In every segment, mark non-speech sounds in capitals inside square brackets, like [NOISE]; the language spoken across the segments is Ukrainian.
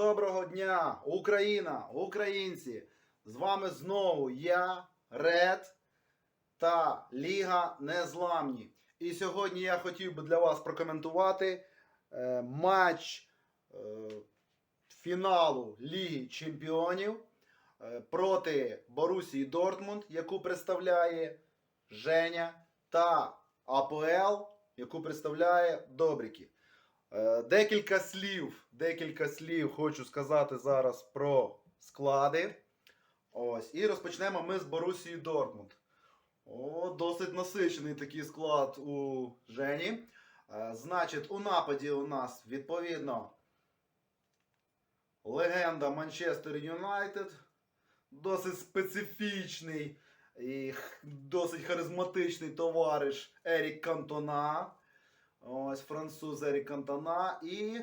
доброго дня, Україна, українці! З вами знову я, Ред та Ліга Незламні. І сьогодні я хотів би для вас прокоментувати е, матч е, фіналу Ліги Чемпіонів е, проти Борусії Дортмунд, яку представляє Женя, та АПЛ, яку представляє Добріки. Е, Декілька слів, декілька слів хочу сказати зараз про склади. Ось. І розпочнемо ми з Борусії Дортмунд. О, досить насичений такий склад у Жені. Е, Значить, у нападі у нас відповідно легенда Манчестер Юнайтед. Досить специфічний і досить харизматичний товариш Ерік Кантона. Ось француз Ерік Кантона і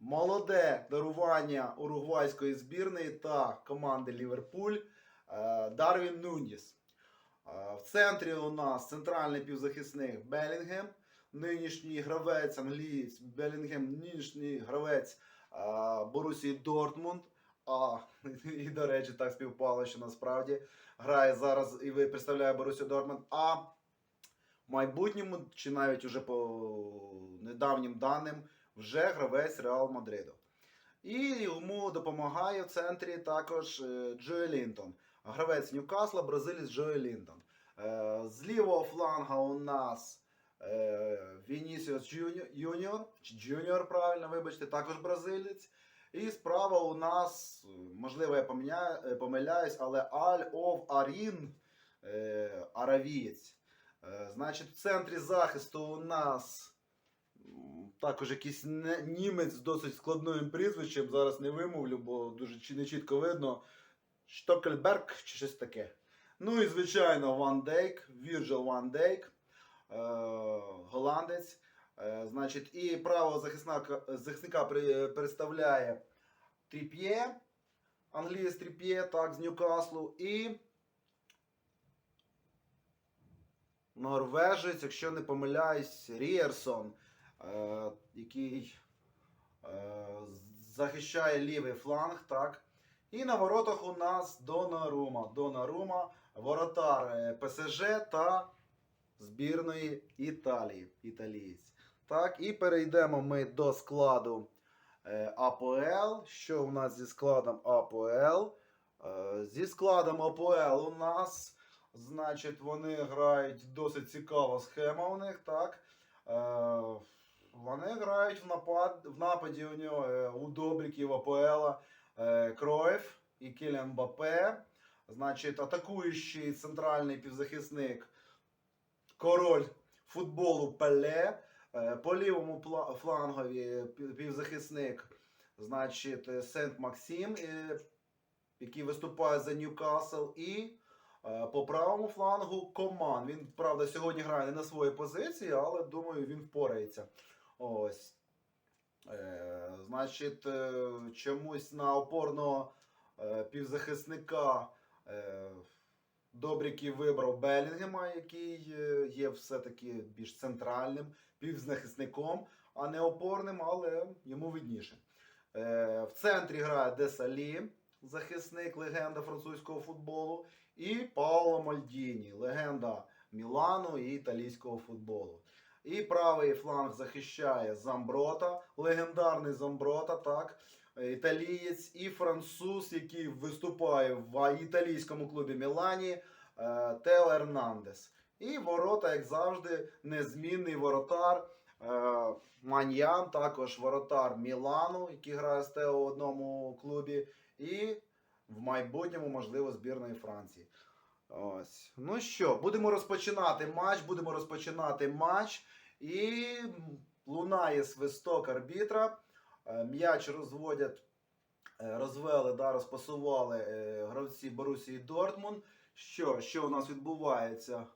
молоде дарування уругвайської збірної та команди Ліверпуль е, Дарвін Нуніс. Е, В центрі у нас центральний півзахисник Белінгем, нинішній гравець англієць Белінгем, нинішній гравець е, Борусії Дортмунд. А, і до речі, так співпало, що насправді грає зараз і представляє Борусію Дортмунд. А майбутньому, чи навіть уже по недавнім даним, вже гравець Реал Мадриду. І йому допомагає в центрі також е, Джої Лінтон. Гравець Ньюкасла, бразилець Джої Лінтон. Е, З лівого фланга у нас е, Вінісіус Юніор, чи Джуніор, правильно, вибачте, також бразилець. І справа у нас, можливо, я помиляюсь, але Аль Ов Арін, аравієць. Е, Значить, в центрі захисту у нас також якийсь німець з досить складним прізвищем. Зараз не вимовлю, бо дуже не чітко видно. Штокельберг чи щось таке. Ну і звичайно, Ван Дейк, Вірджил Ван Дейк, е, голландець. Е, значить, і правого захисника, захисника представляє Тріп'є, англієць Тріп'є, так, з Ньюкаслу, і норвежець, якщо не помиляюсь, Рієрсон, е, який е, захищає лівий фланг, так. І на воротах у нас Донарума. Донарума, воротар е, ПСЖ та збірної Італії. Італієць. Так, і перейдемо ми до складу е, АПЛ. Що у нас зі складом АПЛ? Е, зі складом АПЛ у нас, значить, вони грають досить цікава схема у них, так. Е, вони грають в, напад, в нападі у нього е, у Добріків АПЛ е, Кроєв і Кіліан Мбаппе. Значить, атакуючий центральний півзахисник король футболу Пеле. Е, По лівому флангові півзахисник, значить, е, Сент Максим, е, який виступає за Ньюкасл. І по правому флангу Коман. Він, правда, сьогодні грає не на своїй позиції, але думаю, він впорається. Ось. Е, значить, е, чомусь на опорного е, півзахисника е, Добріків вибрав Белінгема, який е, є все-таки більш центральним півзахисником, а не опорним, але йому видніше. Е, в центрі грає Десалі, захисник, легенда французького футболу, і Паоло Мальдіні, легенда Мілану і італійського футболу. І правий фланг захищає Замброта, легендарний Замброта, так. Італієць і француз, який виступає в італійському клубі Мілані, е, Тео Ернандес. І ворота, як завжди, незмінний воротар. е, Маньян, також воротар Мілану, який грає з Тео в одному клубі. І в майбутньому, можливо, збірної Франції. Ось. Ну що, будемо розпочинати матч. Будемо розпочинати матч. І лунає свисток арбітра. Е, М'яч розводять, е, розвели, да, розпасували е, гравці Борусії Дортмунд. Що, що у нас відбувається?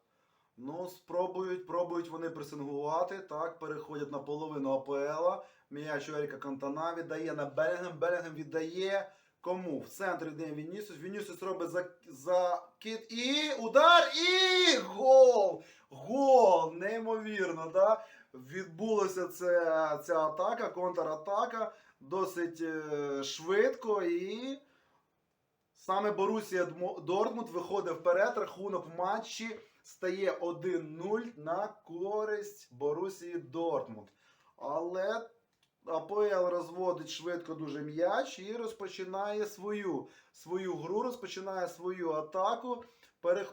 Ну, спробують, пробують вони пресингувати. Так, переходять на половину АПЛ. М'яч Еріка Кантана віддає на Белінгем. Белінгем віддає кому? В центрі йде Вінісіус. Вінісіус робить за, закид і удар і гол! Гол! Неймовірно, да? Відбулася ця, ця атака, контратака. досить е, швидко і саме Борусія Дортмунд виходить вперед. Рахунок в матчі стає 1-0 на користь Борусії Дортмунд. Але АПЛ розводить швидко дуже м'яч і розпочинає свою, свою гру, розпочинає свою атаку.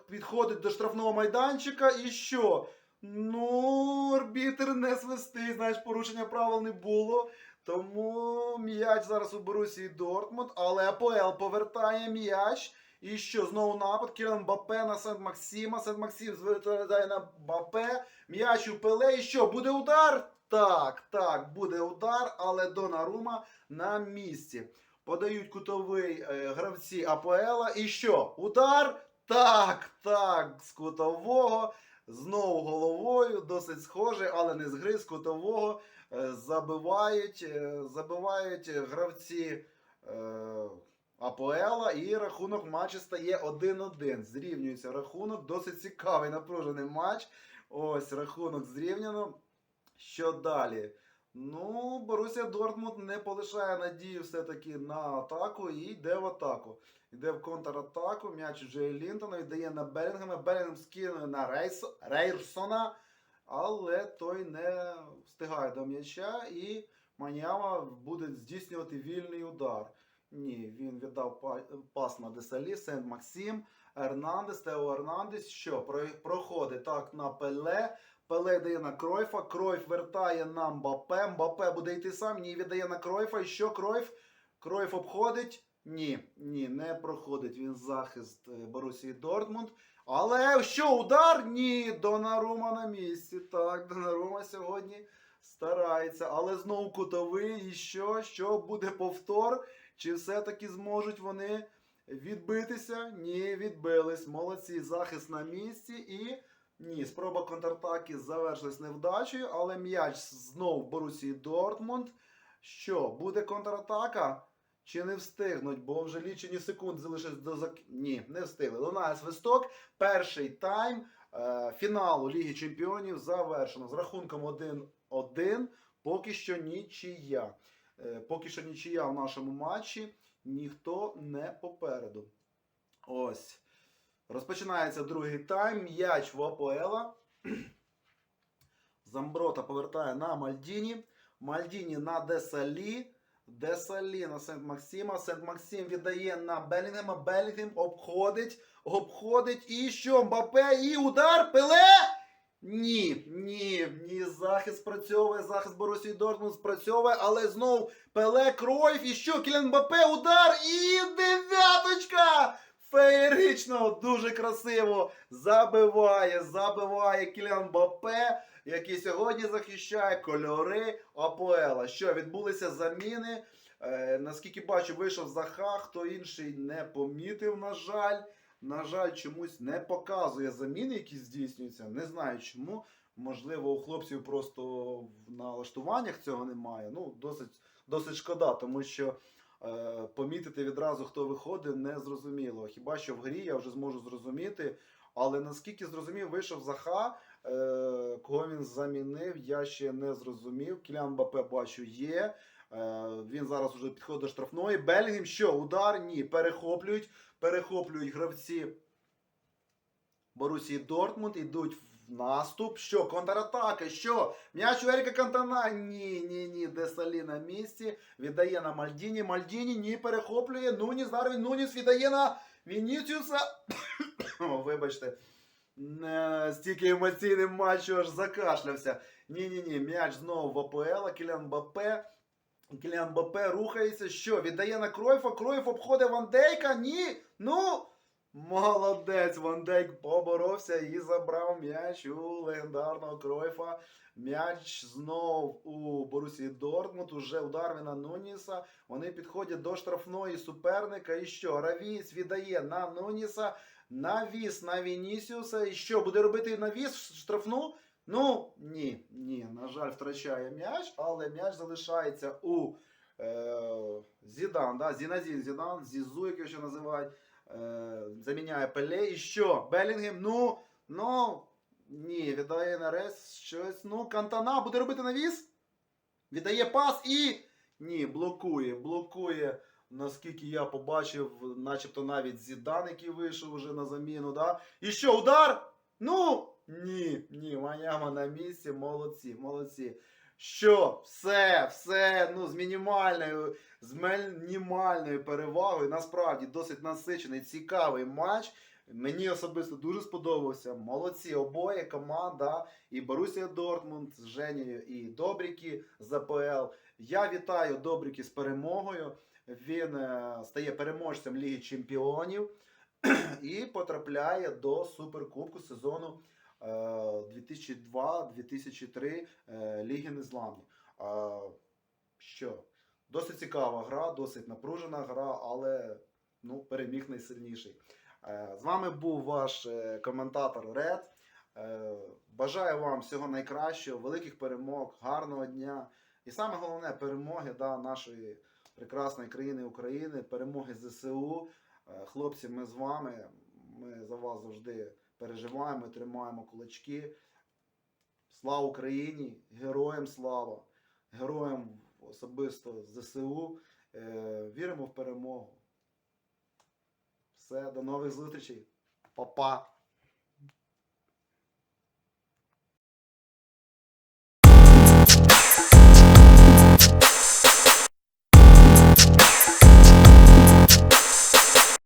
Підходить до штрафного майданчика і що? Ну, арбітр не свистить, знаєш, порушення правил не було. Тому м'яч зараз у Борусії Дортмунд, але АПЛ повертає м'яч. І що, знову напад, Кіран Бапе на Сент-Максима. Сент-Максим звертає на Бапе. М'яч у Пеле. І що, буде удар? Так, так, буде удар, але Донарума на місці. Подають кутовий е, гравці АПЛ. І що? Удар? Так, так, з кутового. Знову головою, досить схоже, але не з гри, з кутового. Е, забивають, е, забивають гравці АПЛ і рахунок матчу стає 1-1. Зрівнюється рахунок. Досить цікавий напружений матч. Ось рахунок зрівняно. Що далі? Ну, Борусія Дортмунд не полишає надії все-таки на атаку і йде в атаку. Йде в контратаку. М'яч вже Лінтона віддає на Белінгема. Белінгем скинує на Рейс... Рейрсона, але той не встигає до м'яча і Маняма буде здійснювати вільний удар. Ні, він віддав па- пас на Десалі, Сент Максим, Ернандес, Тео Ернандес. Що проходить так на Пеле. Пеле дає на Кройфа. Кройф вертає на Мбапе. Мбапе буде йти сам. Ні, віддає на Кройфа. І що Кройф? Кройф обходить. Ні, ні, не проходить він захист е, Борусії Дортмунд. Але що, удар? Ні, Донарума на місці. Так, Донарума сьогодні старається. Але знову кутовий. І що? Що буде повтор? Чи все-таки зможуть вони відбитися? Ні, відбились. Молодці, захист на місці і. Ні, спроба контратаки завершилась невдачею, але м'яч знов в Борусії Дортмунд. Що, буде контратака? Чи не встигнуть? Бо вже лічені секунд залишилось до зак... Ні, не встигли. Лунає свисток. Перший тайм е, фіналу Ліги Чемпіонів завершено з рахунком 1-1. Поки що нічия. Е, поки що нічия в нашому матчі. Ніхто не попереду. Ось. Розпочинається другий тайм. М'яч в Апоела. [CLEARS THROAT] Замброта повертає на Мальдіні. Мальдіні на Десалі. Десалі на Сент-Максима. Сент-Максим віддає на Белінгема. Белінгем обходить. Обходить. І що? Мбапе і удар. Пеле! Ні, ні, ні. Захист спрацьовує. Захист Борусії Дортмунд спрацьовує, але знов Пеле Кройф. І що? Кілян Мбапе, удар! І дев'яточка! Феєрично, дуже красиво забиває, забиває Кілян Бапе, який сьогодні захищає кольори Апоела. Що відбулися заміни? Е, наскільки бачу, вийшов Заха, хто інший не помітив, на жаль. На жаль, чомусь не показує заміни, які здійснюються. Не знаю чому. Можливо, у хлопців просто в налаштуваннях цього немає. Ну, досить, досить шкода, тому що помітити відразу, хто виходить, не зрозуміло. Хіба що в грі я вже зможу зрозуміти. Але наскільки зрозумів, вийшов Заха, е, кого він замінив, я ще не зрозумів. Кілян Бапе бачу є. Е, він зараз вже підходить до штрафної. Бельгім що? Удар? Ні. Перехоплюють. Перехоплюють гравці Борусії Дортмунд, ідуть в наступ. Що? Контратака? Що? М'яч у Еріка Кантана? Ні, ні, ні. Десалі на місці. Віддає на Мальдіні. Мальдіні ні, перехоплює. Нуніс, Дарвін Нуніс віддає на Вініціуса. Вибачте. Стільки емоційним матчу аж закашлявся. Ні-ні-ні, м'яч знову в АПЛ, Кілян Бапе. Кілян Бапе рухається. Що? Віддає на Кройфа. Кройф обходить Ван Дейка. Ні. Ну. Молодець. Ван Дейк поборовся і забрав м'яч у легендарного Кройфа. М'яч знов у Борусії Дортмунд. Уже у Дарвіна Нуніса. Вони підходять до штрафної суперника. І що? Равіс віддає на Нуніса. Навіс на Вінісіуса. І що, буде робити навіс штрафну? Ну, ні, ні. На жаль, втрачає м'яч, але м'яч залишається у е, Зідан, да? Зіназін Зідан, Зізу, як його ще називають. Е, заміняє Пеле. І що? Белінгем, ну, ну, ні, віддає на рес щось. Ну, Кантана буде робити навіс. Віддає пас і. Ні, блокує, блокує. Наскільки я побачив, начебто навіть Зідан, який вийшов уже на заміну, да? І що, удар? Ну, ні, ні, Маняма на місці, молодці, молодці. Що, все, все, ну, з мінімальною, з мінімальною перевагою. Насправді досить насичений, цікавий матч. Мені особисто дуже сподобався. Молодці обоє команда і Борусія Дортмунд з Женєю, і Добріки з АПЛ. Я вітаю Добріки з перемогою. Він е, стає переможцем Ліги Чемпіонів [CLEARS THROAT] і потрапляє до Суперкубку сезону 2002-2003 е, Ліги Незламні. Е, що? Досить цікава гра, досить напружена гра, але ну, переміг найсильніший. Е, З вами був ваш е, коментатор Ред. Е, Бажаю вам всього найкращого, великих перемог, гарного дня. І саме головне перемоги да, нашої прекрасної країни України, перемоги ЗСУ. Е, Хлопці, ми з вами. Ми за вас завжди переживаємо, тримаємо кулачки. Слава Україні! Героям слава! Героям особисто ЗСУ. Е, Віримо в перемогу. Все, до нових зустрічей. Па-па!